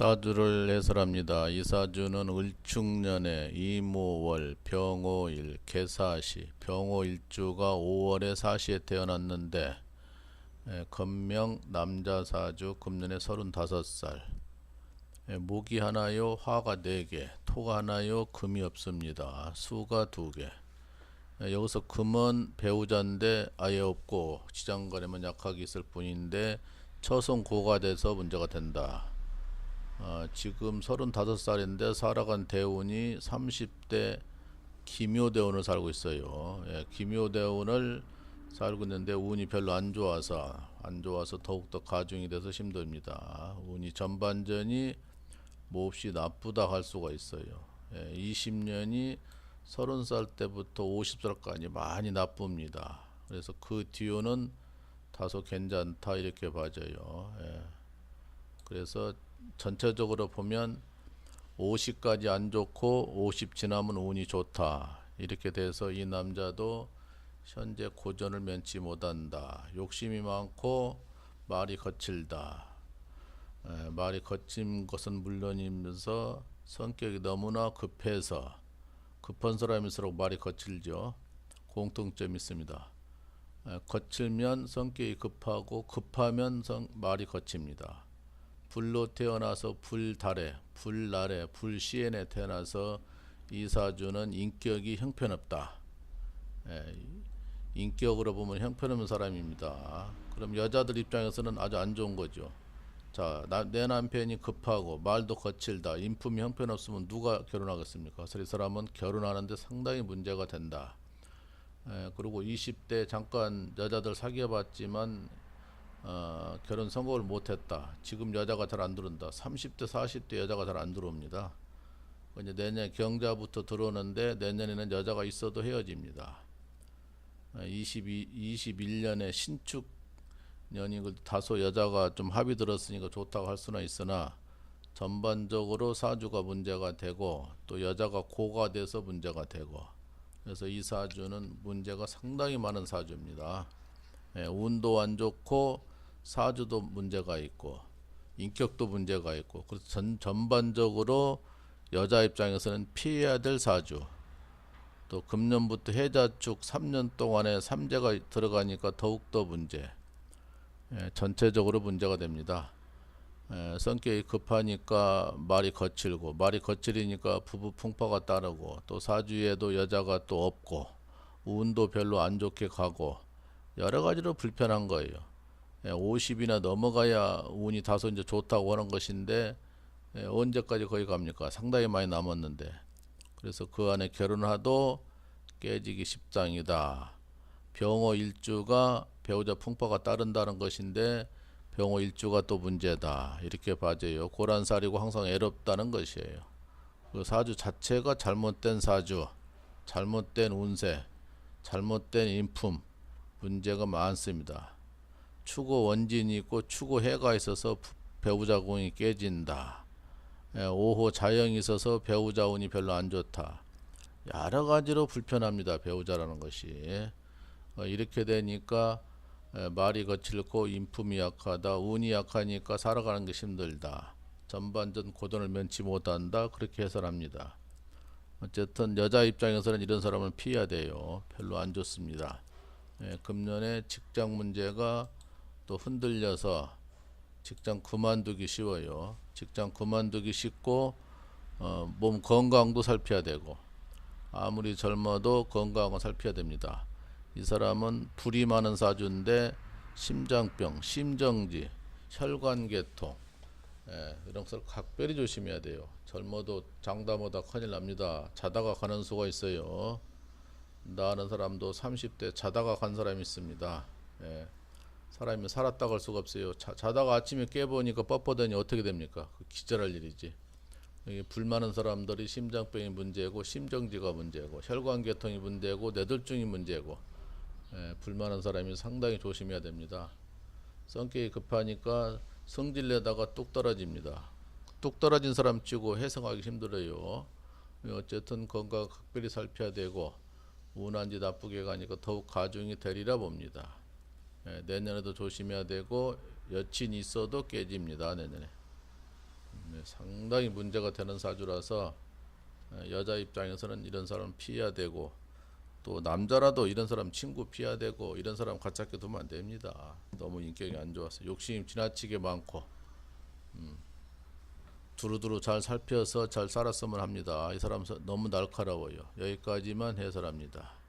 사주를 해설합니다. 이 사주는 을축년에 이모월 병오일 개사시 병오일주가 5월에 사시에 태어났는데 에, 건명 남자 사주 금년에 35살 에, 목이 하나요 화가 4개 토가 하나요 금이 없습니다. 수가 2개 에, 여기서 금은 배우자인데 아예 없고 지장간에만 약하게 있을 뿐인데 처성 고가 돼서 문제가 된다. 어, 지금 35살인데 살아간 대운이 30대 기묘대운을 살고 있어요. 예, 기묘대운을 살고 있는데 운이 별로 안 좋아서 안 좋아서 더욱더 가중이 돼서 힘듭니다. 운이 전반전이 몹시 나쁘다 할 수가 있어요. 예, 20년이 30살 때부터 50살까지 많이 나쁩니다. 그래서 그 뒤로는 다소 괜찮다 이렇게 봐져요. 예. 그래서 전체적으로 보면 50까지 안 좋고 50 지나면 운이 좋다. 이렇게 돼서 이 남자도 현재 고전을 면치 못한다. 욕심이 많고 말이 거칠다. 에, 말이 거친 것은 물론이면서 성격이 너무나 급해서 급한 사람일수록 말이 거칠죠. 공통점이 있습니다. 에, 거칠면 성격이 급하고 급하면 성, 말이 거칩니다. 불로 태어나서 불달에 불날에 불시엔에 태어나서 이 사주는 인격이 형편없다. 예, 인격으로 보면 형편없는 사람입니다. 그럼 여자들 입장에서는 아주 안 좋은 거죠. 자, 나, 내 남편이 급하고 말도 거칠다. 인품이 형편없으면 누가 결혼하겠습니까? 그래서 이 사람은 결혼하는데 상당히 문제가 된다. 예, 그리고 20대 잠깐 여자들 사귀어봤지만 어, 결혼 선고를 못했다. 지금 여자가 잘 안 들어온다. 30대, 40대 여자가 잘 안 들어옵니다. 이제 내년 경자부터 들어오는데 내년에는 여자가 있어도 헤어집니다. 22, 21년에 신축 그 다소 여자가 좀 합이 들었으니까 좋다고 할 수는 있으나 전반적으로 사주가 문제가 되고 또 여자가 고가 돼서 문제가 되고 그래서 이 사주는 문제가 상당히 많은 사주입니다. 예, 운도 안 좋고 사주도 문제가 있고 인격도 문제가 있고 그래서 전, 전반적으로 여자 입장에서는 피해야 될 사주 또 금년부터 해자축 3년 동안에 삼재가 들어가니까 더욱더 문제 예, 전체적으로 문제가 됩니다. 예, 성격이 급하니까 말이 거칠고 말이 거칠으니까 부부 풍파가 따르고 또 사주에도 여자가 또 없고 운도 별로 안 좋게 가고 여러 가지로 불편한 거예요. 예, 50이나 넘어가야 운이 다소 이제 좋다고 하는 것인데 예, 언제까지 거기 갑니까? 상당히 많이 남았는데 그래서 그 안에 결혼하도 깨지기 십상이다. 병호 일주가 배우자 풍파가 따른다는 것인데 병호 일주가 또 문제다. 이렇게 봐져요. 고란살이고 항상 애롭다는 것이에요. 그 사주 자체가 잘못된 사주, 잘못된 운세, 잘못된 인품, 문제가 많습니다. 추고 원진이 있고 추고 해가 있어서 배우자 공이 깨진다. 예, 5호 자영이 있어서 배우자 운이 별로 안 좋다. 여러 가지로 불편합니다. 배우자라는 것이. 어, 이렇게 되니까 에, 말이 거칠고 인품이 약하다. 운이 약하니까 살아가는 게 힘들다. 전반전 고전을 면치 못한다. 그렇게 해설합니다. 어쨌든 여자 입장에서는 이런 사람을 피해야 돼요. 별로 안 좋습니다. 예, 금년에 직장 문제가 또 흔들려서 직장 그만두기 쉬워요. 직장 그만두기 쉽고 어, 몸 건강도 살펴야 되고 아무리 젊어도 건강은 살펴야 됩니다. 이 사람은 불이 많은 사주인데 심장병, 심정지, 혈관계통 예, 이런 것을 각별히 조심해야 돼요. 젊어도 장담보다 큰일 납니다. 자다가 가는 수가 있어요. 나 아는 사람도 30대 자다가 간 사람이 있습니다. 예. 사람이 살았다고 할 수가 없어요. 자, 자다가 아침에 깨보니까 뻣뻣하니 어떻게 됩니까? 그 기절할 일이지. 여기 불 많은 사람들이 심장병이 문제고 심정지가 문제고 혈관계통이 문제고 뇌졸중이 문제고 예, 불 많은 사람이 상당히 조심해야 됩니다. 성격이 급하니까 성질 내다가 뚝 떨어집니다. 뚝 떨어진 사람 치고 해성하기 힘들어요. 어쨌든 건강 각별히 살펴야 되고 운한지 나쁘게 가니까 더욱 가중이 되리라 봅니다. 예, 내년에도 조심해야 되고 여친이 있어도 깨집니다. 내년에. 네, 상당히 문제가 되는 사주라서 에, 여자 입장에서는 이런 사람 피해야 되고 또 남자라도 이런 사람 친구 피해야 되고 이런 사람 가깝게 두면 안 됩니다. 너무 인격이 안 좋아서 욕심 지나치게 많고 음, 두루두루 잘 살펴서 잘 살았으면 합니다. 이 사람 서- 너무 날카로워요. 여기까지만 해설합니다.